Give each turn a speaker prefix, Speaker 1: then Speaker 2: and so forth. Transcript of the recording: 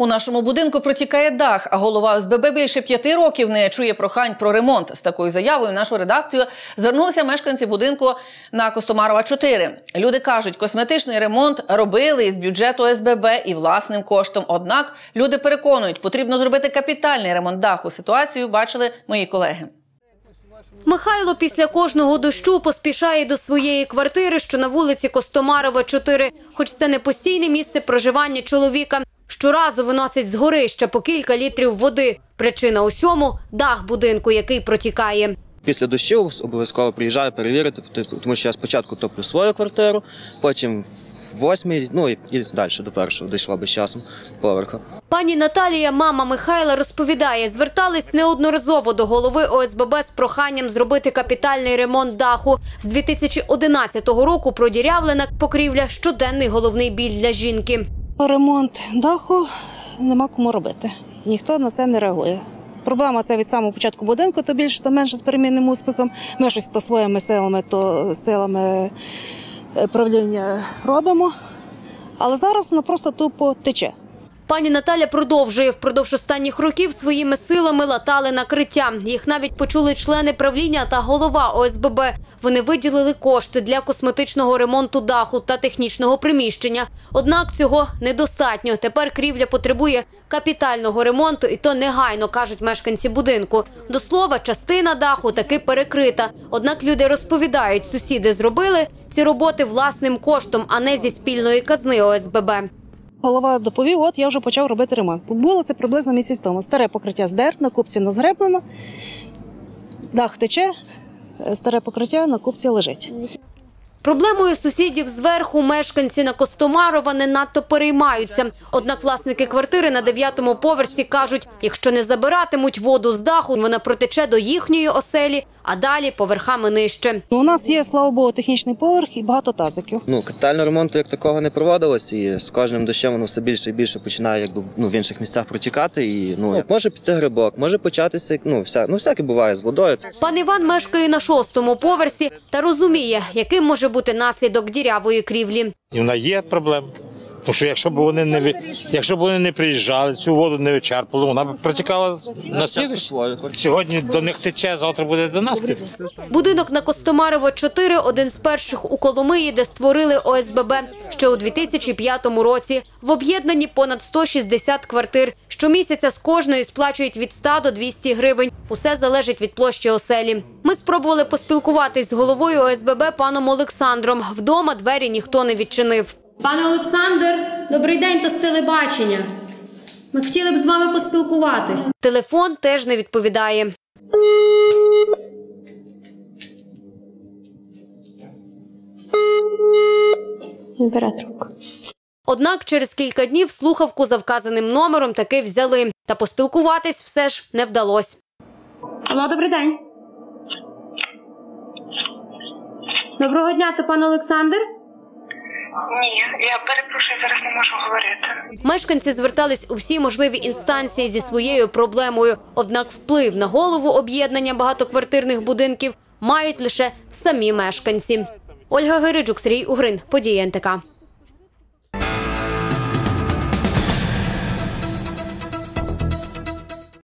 Speaker 1: У нашому будинку протікає дах, а голова ОСББ більше п'яти років не чує прохань про ремонт. З такою заявою в нашу редакцію звернулися мешканці будинку на Костомарова 4. Люди кажуть, косметичний ремонт робили із бюджету ОСББ і власним коштом. Однак люди переконують, потрібно зробити капітальний ремонт даху. Ситуацію бачили мої колеги.
Speaker 2: Михайло після кожного дощу поспішає до своєї квартири, що на вулиці Костомарова, 4. Хоч це не постійне місце проживання чоловіка. Щоразу виносить з горища по кілька літрів води. Причина усьому – дах будинку, який протікає.
Speaker 3: Після дощів обов'язково приїжджаю перевірити, тому що я спочатку топлю свою квартиру, потім восьмий, ну і, і далі до першого дійшла би з часом поверха.
Speaker 2: Пані Наталія, мама Михайла, розповідає, звертались неодноразово до голови ОСББ з проханням зробити капітальний ремонт даху. З 2011 року продірявлена покрівля – щоденний головний біль для жінки.
Speaker 4: Ремонт даху нема кому робити. Ніхто на це не реагує. Проблема це від самого початку будинку, то більше, то менше з перемінним успіхом. Ми щось то своїми силами, то силами е, правління робимо. Але зараз воно просто тупо тече.
Speaker 2: Пані Наталя продовжує. Впродовж останніх років своїми силами латали накриття. Їх навіть почули члени правління та голова ОСББ. Вони виділили кошти для косметичного ремонту даху та технічного приміщення. Однак цього недостатньо. Тепер крівля потребує капітального ремонту, і то негайно, кажуть мешканці будинку. До слова, частина даху таки перекрита. Однак люди розповідають, сусіди зробили ці роботи власним коштом, а не зі спільної казни ОСББ.
Speaker 4: Голова доповів, от я вже почав робити ремонт. Було це приблизно місяць тому. Старе покриття здер, на купці назгреблено, дах тече, е, старе покриття на купці лежить.
Speaker 2: Проблемою сусідів зверху мешканці на Костомарова не надто переймаються. Однак власники квартири на дев'ятому поверсі кажуть, якщо не забиратимуть воду з даху, вона протече до їхньої оселі, а далі поверхами нижче.
Speaker 4: Ну, У нас є, слава Богу, технічний поверх і багато тазиків.
Speaker 3: Ну, капітального ремонту як такого не проводилось, і з кожним дощем воно все більше і більше починає якби, ну, в інших місцях протікати. І ну, може піти грибок, може початися, ну, вся, ну, всяке буває з водою.
Speaker 2: Пан Іван мешкає на шостому поверсі та розуміє, яким може бути наслідок дірявої крівлі.
Speaker 5: І вона є проблема. Тому що якщо б вони не ви- якщо б вони не приїжджали, цю воду не вичерпали, вона б протікала на слідуючий. Сьогодні до них тече, завтра буде до нас. тече.
Speaker 2: Будинок на Костомарово 4 – один з перших у Коломиї, де створили ОСББ ще у 2005 році. В об'єднанні понад 160 квартир. Щомісяця з кожної сплачують від 100 до 200 гривень. Усе залежить від площі оселі. Ми спробували поспілкуватись з головою ОСББ паном Олександром. Вдома двері ніхто не відчинив. Пане Олександр, добрий день, то з телебачення. Ми хотіли б з вами поспілкуватись. Телефон теж не відповідає.
Speaker 4: Не бере трубку.
Speaker 2: Однак через кілька днів слухавку за вказаним номером таки взяли. Та поспілкуватись все ж не вдалося. Алло, добрий день. Доброго дня, то пан Олександр.
Speaker 6: Ні, я перепрошую, зараз не можу говорити.
Speaker 2: Мешканці звертались у всі можливі інстанції зі своєю проблемою. Однак вплив на голову об'єднання багатоквартирних будинків мають лише самі мешканці. Ольга Гириджук, Сергій Угрин, події НТК.